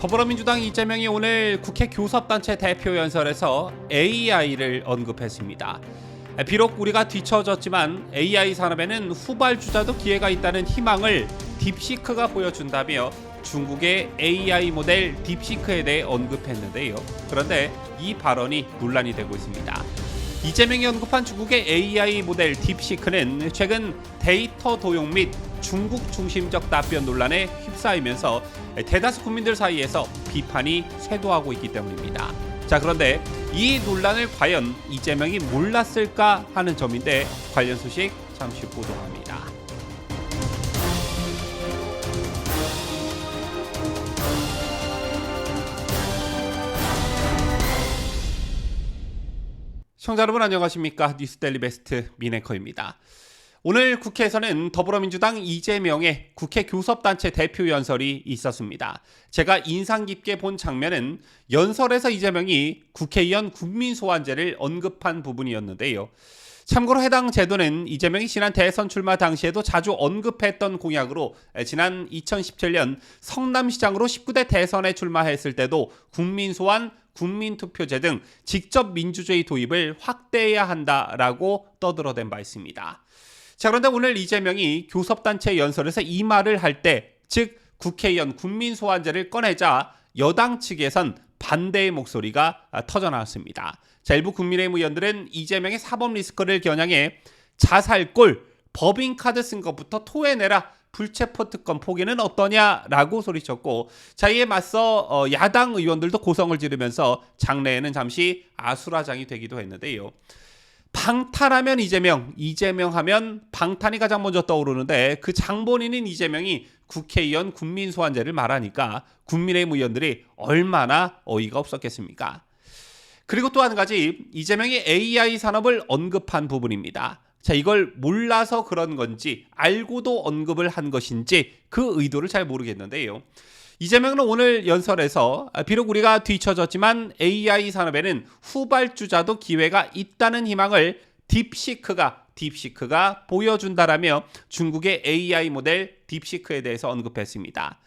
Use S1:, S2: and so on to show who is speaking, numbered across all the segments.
S1: 더불어민주당 이재명이 오늘 국회 교섭단체 대표 연설에서 AI를 언급했습니다. 비록 우리가 뒤처졌지만 AI 산업에는 후발주자도 기회가 있다는 희망을 딥시크가 보여준다며 중국의 AI 모델 딥시크에 대해 언급했는데요. 그런데 이 발언이 논란이 되고 있습니다. 이재명이 언급한 중국의 AI 모델 딥시크는 최근 데이터 도용 및 중국 중심적 답변 논란에 휩싸이면서 대다수 국민들 사이에서 비판이 쇄도하고 있기 때문입니다. 자 그런데 이 논란을 과연 이재명이 몰랐을까 하는 점인데 관련 소식 잠시 후 보도합니다. 청자 여러분 안녕하십니까 뉴스데일리 베스트 미네커입니다. 오늘 국회에서는 더불어민주당 이재명의 국회 교섭단체 대표 연설이 있었습니다. 제가 인상 깊게 본 장면은 연설에서 이재명이 국회의원 국민소환제를 언급한 부분이었는데요. 참고로 해당 제도는 이재명이 지난 대선 출마 당시에도 자주 언급했던 공약으로 지난 2017년 성남시장으로 19대 대선에 출마했을 때도 국민소환 국민투표제 등 직접 민주주의 도입을 확대해야 한다라고 떠들어댄 바 있습니다. 자, 그런데 오늘 이재명이 교섭단체 연설에서 이 말을 할 때, 즉, 국회의원 국민소환제를 꺼내자 여당 측에선 반대의 목소리가 터져 나왔습니다. 자, 일부 국민의힘 의원들은 이재명의 사법 리스크를 겨냥해 자살골, 법인카드 쓴 것부터 토해내라. 불체포 특권 포기는 어떠냐라고 소리쳤고 자 이에 맞서 어, 야당 의원들도 고성을 지르면서 장래에는 잠시 아수라장이 되기도 했는데요. 방탄하면 이재명, 이재명 하면 방탄이 가장 먼저 떠오르는데 그 장본인인 이재명이 국회의원 국민소환제를 말하니까 국민의힘 의원들이 얼마나 어이가 없었겠습니까? 그리고 또 한 가지 이재명이 AI 산업을 언급한 부분입니다. 자, 이걸 몰라서 그런 건지 알고도 언급을 한 것인지 그 의도를 잘 모르겠는데요. 이재명은 오늘 연설에서 비록 우리가 뒤처졌지만 AI 산업에는 후발주자도 기회가 있다는 희망을 딥시크가 딥시크가 보여준다라며 중국의 AI 모델 딥시크에 대해서 언급했습니다.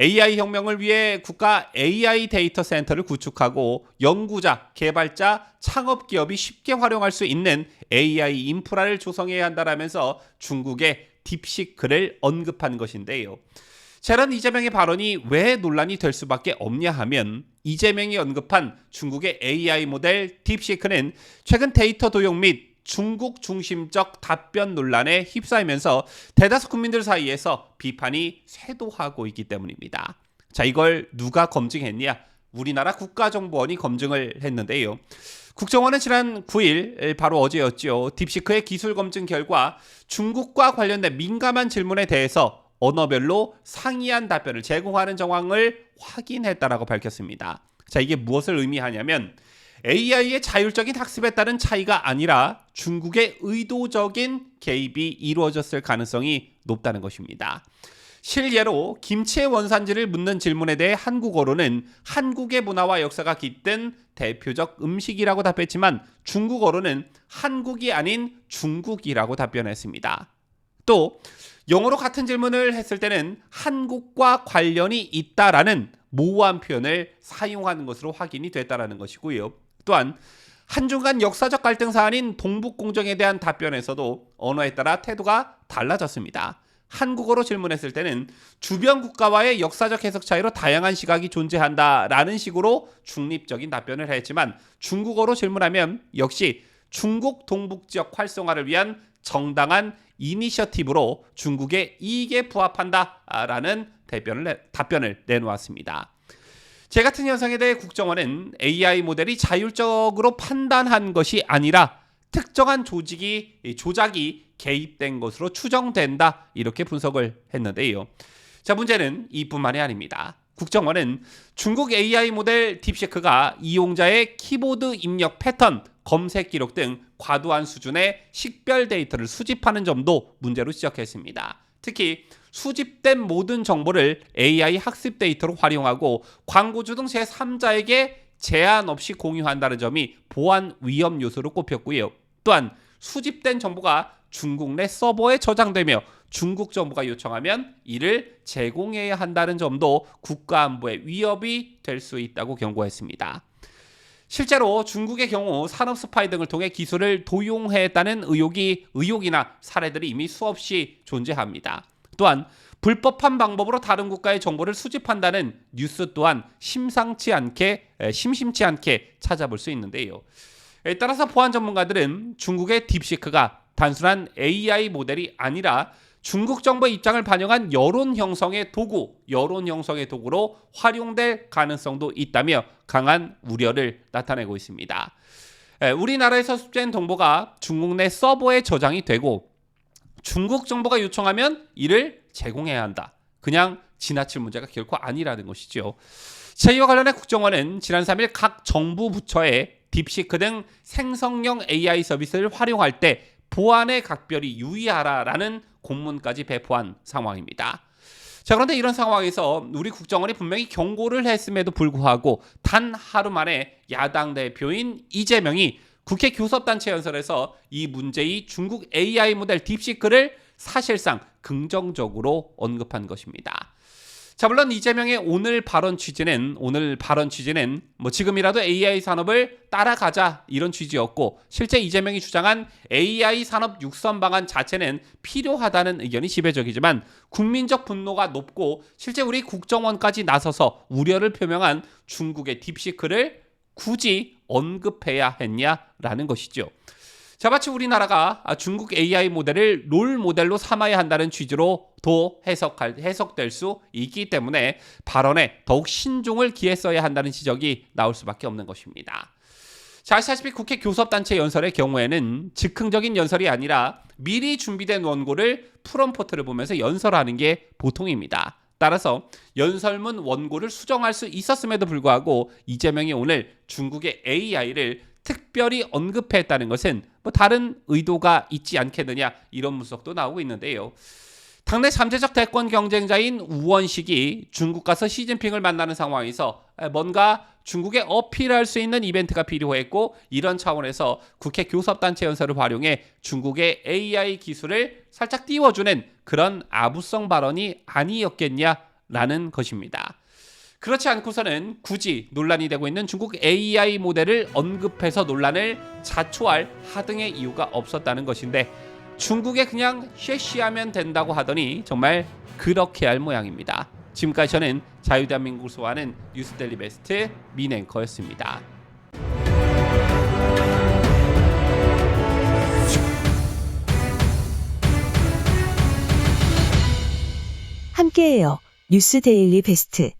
S1: AI 혁명을 위해 국가 AI 데이터 센터를 구축하고 연구자, 개발자, 창업 기업이 쉽게 활용할 수 있는 AI 인프라를 조성해야 한다라면서 중국의 딥시크를 언급한 것인데요. 재란 이재명의 발언이 왜 논란이 될 수밖에 없냐 하면 이재명이 언급한 중국의 AI 모델 딥시크는 최근 데이터 도용 및 중국 중심적 답변 논란에 휩싸이면서 대다수 국민들 사이에서 비판이 쇄도하고 있기 때문입니다. 자, 이걸 누가 검증했냐? 우리나라 국가정보원이 검증을 했는데요. 국정원은 지난 9일 바로 어제였죠. 딥시크의 기술 검증 결과 중국과 관련된 민감한 질문에 대해서 언어별로 상이한 답변을 제공하는 정황을 확인했다라고 밝혔습니다. 자, 이게 무엇을 의미하냐면 AI의 자율적인 학습에 따른 차이가 아니라 중국의 의도적인 개입이 이루어졌을 가능성이 높다는 것입니다. 실예로 김치의 원산지를 묻는 질문에 대해 한국어로는 한국의 문화와 역사가 깃든 대표적 음식이라고 답했지만 중국어로는 한국이 아닌 중국이라고 답변했습니다. 또 영어로 같은 질문을 했을 때는 한국과 관련이 있다라는 모호한 표현을 사용하는 것으로 확인이 됐다라는 것이고요. 또한 한중간 역사적 갈등 사안인 동북 공정에 대한 답변에서도 언어에 따라 태도가 달라졌습니다. 한국어로 질문했을 때는 주변 국가와의 역사적 해석 차이로 다양한 시각이 존재한다라는 식으로 중립적인 답변을 했지만 중국어로 질문하면 역시 중국 동북 지역 활성화를 위한 정당한 이니셔티브로 중국의 이익에 부합한다라는 답변을, 답변을 내놓았습니다. 제 같은 현상에 대해 국정원은 AI 모델이 자율적으로 판단한 것이 아니라 특정한 조직이 조작이 개입된 것으로 추정된다 이렇게 분석을 했는데요. 자 문제는 이뿐만이 아닙니다. 국정원은 중국 AI 모델 딥시크가 이용자의 키보드 입력 패턴, 검색 기록 등 과도한 수준의 식별 데이터를 수집하는 점도 문제로 지적했습니다. 특히 수집된 모든 정보를 AI 학습 데이터로 활용하고 광고주 등 제3자에게 제한 없이 공유한다는 점이 보안 위험 요소로 꼽혔고요. 또한 수집된 정보가 중국 내 서버에 저장되며 중국 정부가 요청하면 이를 제공해야 한다는 점도 국가 안보에 위협이 될 수 있다고 경고했습니다. 실제로 중국의 경우 산업 스파이 등을 통해 기술을 도용했다는 의혹이 의혹이나 사례들이 이미 수없이 존재합니다. 또한 불법한 방법으로 다른 국가의 정보를 수집한다는 뉴스 또한 심상치 않게 에, 심심치 않게 찾아볼 수 있는데요. 에, 따라서 보안 전문가들은 중국의 딥시크가 단순한 AI 모델이 아니라 중국 정부의 입장을 반영한 여론 형성의 도구, 여론 형성의 도구로 활용될 가능성도 있다며 강한 우려를 나타내고 있습니다. 에, 우리나라에서 수집된 정보가 중국 내 서버에 저장이 되고 중국 정부가 요청하면 이를 제공해야 한다. 그냥 지나칠 문제가 결코 아니라는 것이죠. 자, 이와 관련해 국정원은 지난 3일 각 정부 부처에 딥시크 등 생성형 AI 서비스를 활용할 때 보안에 각별히 유의하라라는 공문까지 배포한 상황입니다. 자, 그런데 이런 상황에서 우리 국정원이 분명히 경고를 했음에도 불구하고 단 하루 만에 야당 대표인 이재명이 국회 교섭단체 연설에서 이 문제의 중국 AI 모델 딥시크를 사실상 긍정적으로 언급한 것입니다. 자, 물론 이재명의 오늘 발언 취지는 오늘 발언 취지는 뭐 지금이라도 AI 산업을 따라가자 이런 취지였고 실제 이재명이 주장한 AI 산업 육선 방안 자체는 필요하다는 의견이 지배적이지만 국민적 분노가 높고 실제 우리 국정원까지 나서서 우려를 표명한 중국의 딥시크를 굳이 언급해야 했냐라는 것이죠. 자, 마치 우리나라가 중국 AI 모델을 롤 모델로 삼아야 한다는 취지로도 해석할, 해석될 수 있기 때문에 발언에 더욱 신중을 기했어야 한다는 지적이 나올 수밖에 없는 것입니다. 자, 아시다시피 국회 교섭단체 연설의 경우에는 즉흥적인 연설이 아니라 미리 준비된 원고를 프롬포트를 보면서 연설하는 게 보통입니다. 따라서 연설문 원고를 수정할 수 있었음에도 불구하고 이재명이 오늘 중국의 AI를 특별히 언급했다는 것은 뭐 다른 의도가 있지 않겠느냐 이런 분석도 나오고 있는데요. 당내 잠재적 대권 경쟁자인 우원식이 중국 가서 시진핑을 만나는 상황에서 뭔가 중국에 어필할 수 있는 이벤트가 필요했고 이런 차원에서 국회 교섭단체 연설을 활용해 중국의 AI 기술을 살짝 띄워주는 그런 아부성 발언이 아니었겠냐라는 것입니다. 그렇지 않고서는 굳이 논란이 되고 있는 중국 AI 모델을 언급해서 논란을 자초할 하등의 이유가 없었다는 것인데 중국에 그냥 쉐쉬하면 된다고 하더니 정말 그렇게 할 모양입니다. 지금까지 저는 자유대한민국을 소화하는 뉴스델리 베스트 민앵커였습니다.
S2: 함께해요. 뉴스 데일리 베스트.